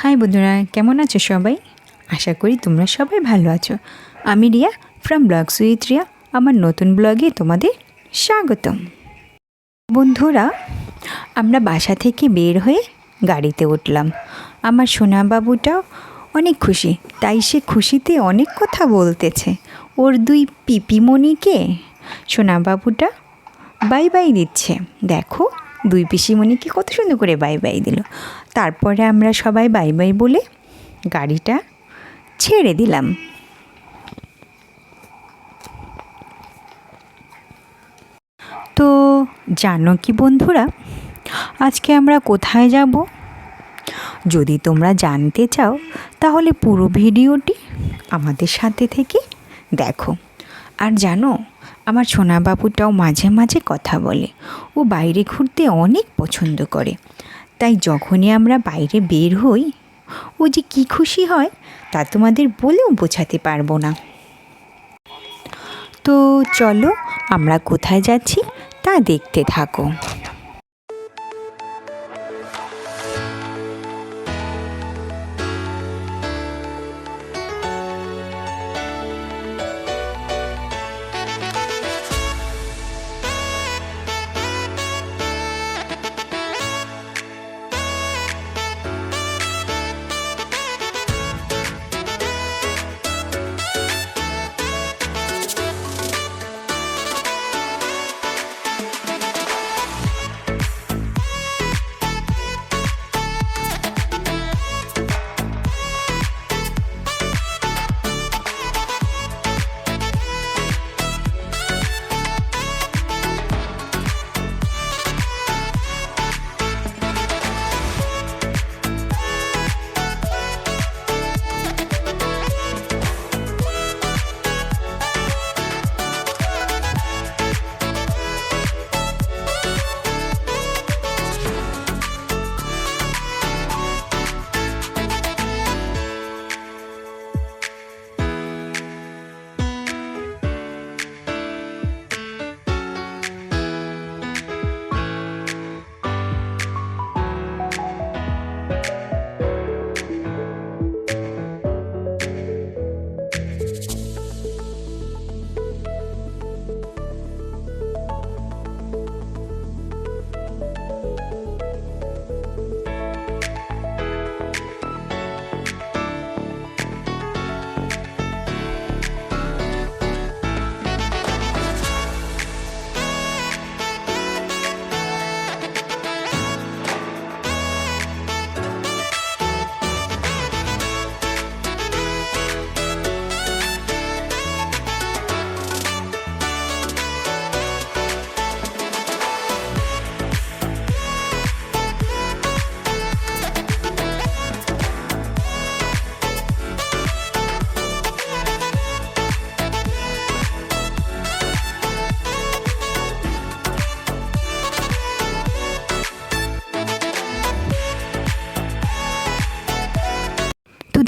High বন্ধুরা, কেমন আছো সবাই? আশা করি তোমরা সবাই ভালো আছো। আমি Riya from blog with Riya আমার নতুন ব্লগে তোমাদের স্বাগতম। বন্ধুরা, আমরা বাসা থেকে বের হয়ে গাড়িতে উঠলাম। আমার সোনা বাবুটাও অনেক খুশি, তাই সে খুশিতে অনেক কথা বলতেছে। ওর দুই পিপিমণিকে সোনা বাবুটা বাই বাই দিচ্ছে। দেখো দুই পিসিমণিকে কত সুন্দর করে বাই বাই দিল। তারপরে আমরা সবাই বাই বাই বলে গাড়িটা ছেড়ে দিলাম। তো জানো কি বন্ধুরা, আজকে আমরা কোথায় যাব? যদি তোমরা জানতে চাও, তাহলে পুরো ভিডিওটি আমাদের সাথে থেকে দেখো। আর জানো আমার সোনা বাবুটাও মাঝে মাঝে কথা বলে। ও বাইরে ঘুরতে অনেক পছন্দ করে। তাই যখনই আমরা বাইরে বের হই, ও যে কি খুশি হয়, তা তোমাদের বলেও বোঝাতে পারব না। তো চলো, আমরা কোথায় যাচ্ছি তা দেখতে থাকো।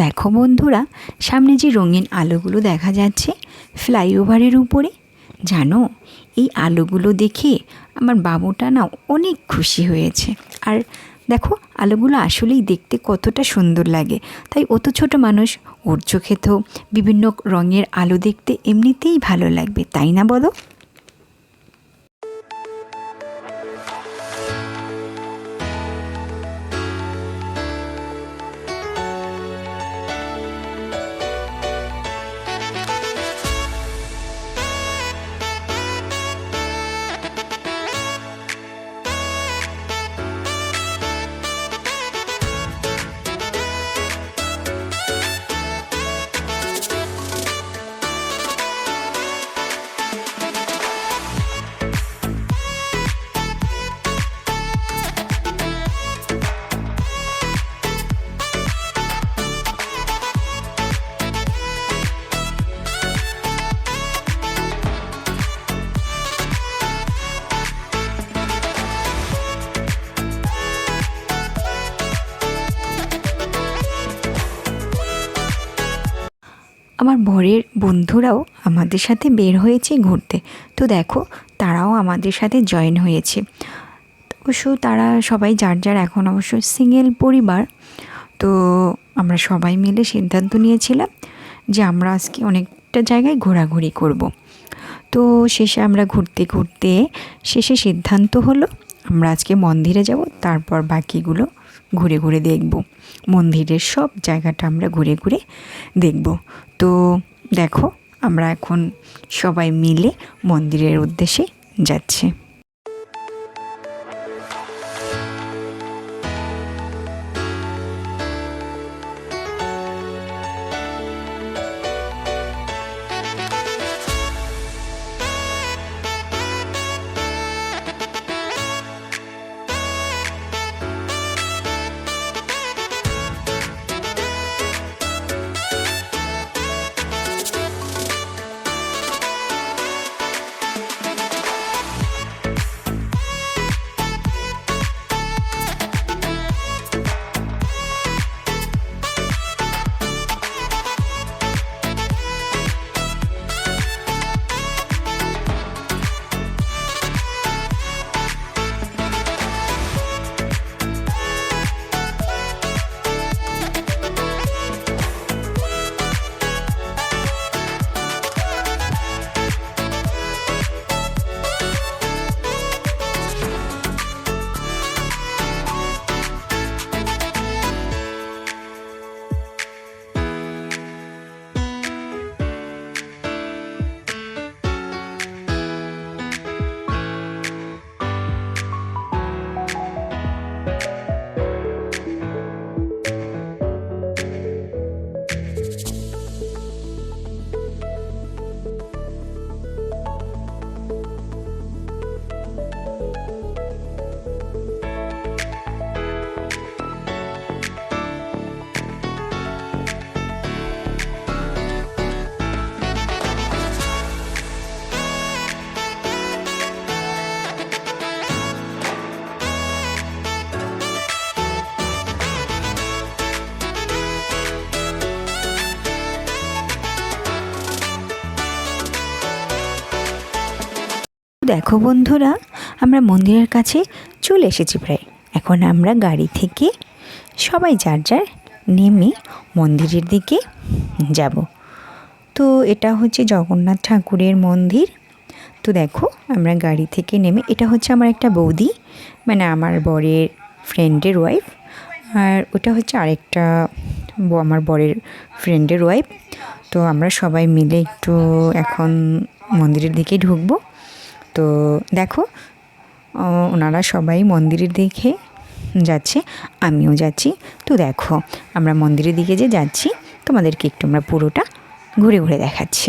দেখো বন্ধুরা, সামনে যে রঙিন আলোগুলো দেখা যাচ্ছে ফ্লাইওভারের উপরে, জানো? এই আলোগুলো দেখে আমার বাবুটা না অনেক খুশি হয়েছে। আর দেখো, আলোগুলো আসলেই দেখতে কতটা সুন্দর লাগে। তাই অত ছোট মানুষ ওর চোখে তো বিভিন্ন রঙের আলো দেখতে এমনিতেই ভালো লাগবে, তাই না বলো? আমার বরের বন্ধুরাও আমাদের সাথে বের হয়েছে ঘুরতে তো দেখো, তারাও আমাদের সাথে জয়েন হয়েছে অবশ্য তারা সবাই, যার যার এখন অবশ্য সিঙ্গেল পরিবার, তো আমরা সবাই মিলে সিদ্ধান্ত নিয়েছিলাম যে আমরা আজকে অনেকটা জায়গায় ঘোরাঘুরি করব। তো শেষে আমরা ঘুরতে ঘুরতে শেষে সিদ্ধান্ত হলো, আমরা আজকে মন্দিরে যাব, তারপর বাকিগুলো ঘুরে ঘুরে দেখব। মন্দিরের সব জায়গাটা আমরা ঘুরে ঘুরে দেখব। তো দেখো, আমরা এখন সবাই মিলে মন্দিরের উদ্দেশ্যে যাচ্ছি। দেখো বন্ধুরা, আমরা মন্দিরের কাছে চলে এসেছি প্রায়। এখন আমরা গাড়ি থেকে সবাই যার যার নেমে মন্দিরের দিকে যাব। তো এটা হচ্ছে জগন্নাথ ঠাকুরের মন্দির। তো দেখো, আমরা গাড়ি থেকে নেমে, এটা হচ্ছে আমার একটা বৌদি মানে আমার বরের ফ্রেন্ডের ওয়াইফ আর ওটা হচ্ছে আরেকটা আমার বরের ফ্রেন্ডের ওয়াইফ তো আমরা সবাই মিলে একটু এখন মন্দিরের দিকে ঢুকবো। তো দেখো ওনারা সবাই মন্দিরের দিকে যাচ্ছে, আমিও যাচ্ছি। তো দেখো, আমরা মন্দিরের দিকে যে যাচ্ছি, তোমাদেরকে একটু আমরা পুরোটা ঘুরে ঘুরে দেখাচ্ছি।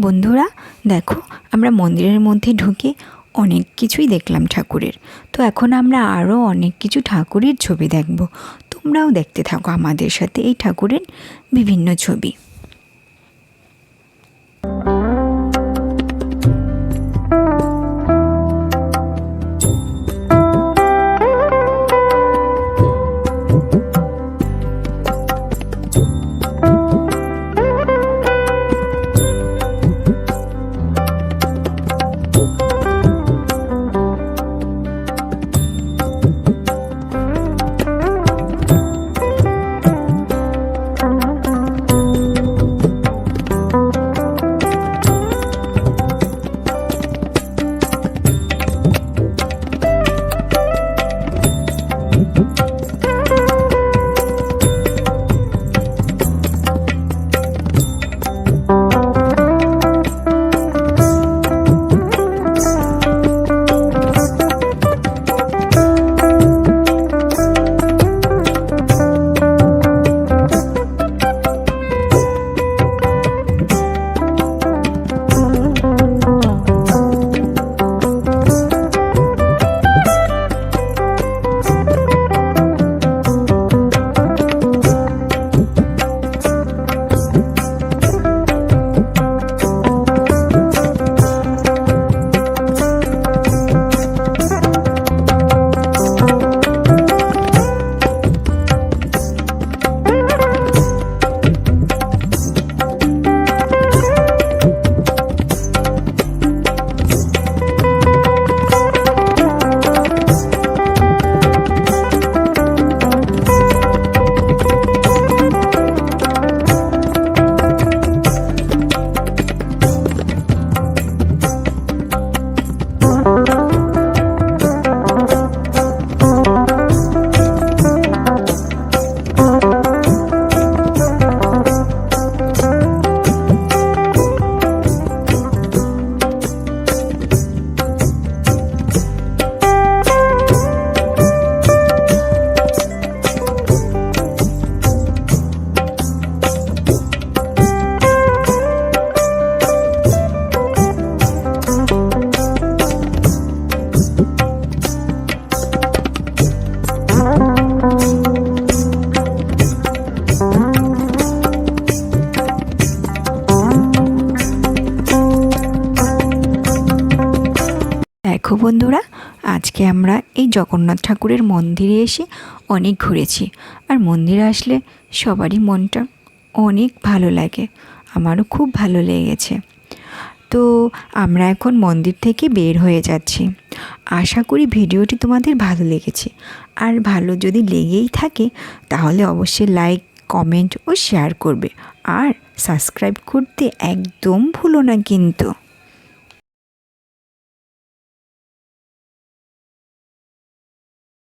বন্ধুরা, দেখো, আমরা মন্দিরের মধ্যে ঢুকে অনেক কিছুই দেখলাম ঠাকুরের। তো এখন আমরা আরও অনেক কিছু ঠাকুরের ছবি দেখব। তোমরাও দেখতে থাকো আমাদের সাথে এই ঠাকুরের বিভিন্ন ছবি। আজকে আমরা এই জগন্নাথ ঠাকুরের মন্দিরে এসে অনেক ঘুরেছি। আর মন্দিরে আসলে সবারই মনটা অনেক ভালো লাগে। আমারও খুব ভালো লেগেছে। তো আমরা এখন মন্দির থেকে বের হয়ে যাচ্ছি। আশা করি ভিডিওটি তোমাদের ভালো লেগেছে। আর ভালো যদি লেগেই থাকে, তাহলে অবশ্যই লাইক, কমেন্ট ও শেয়ার করবে। আর সাবস্ক্রাইব করতে একদম ভুলো না কিন্তু।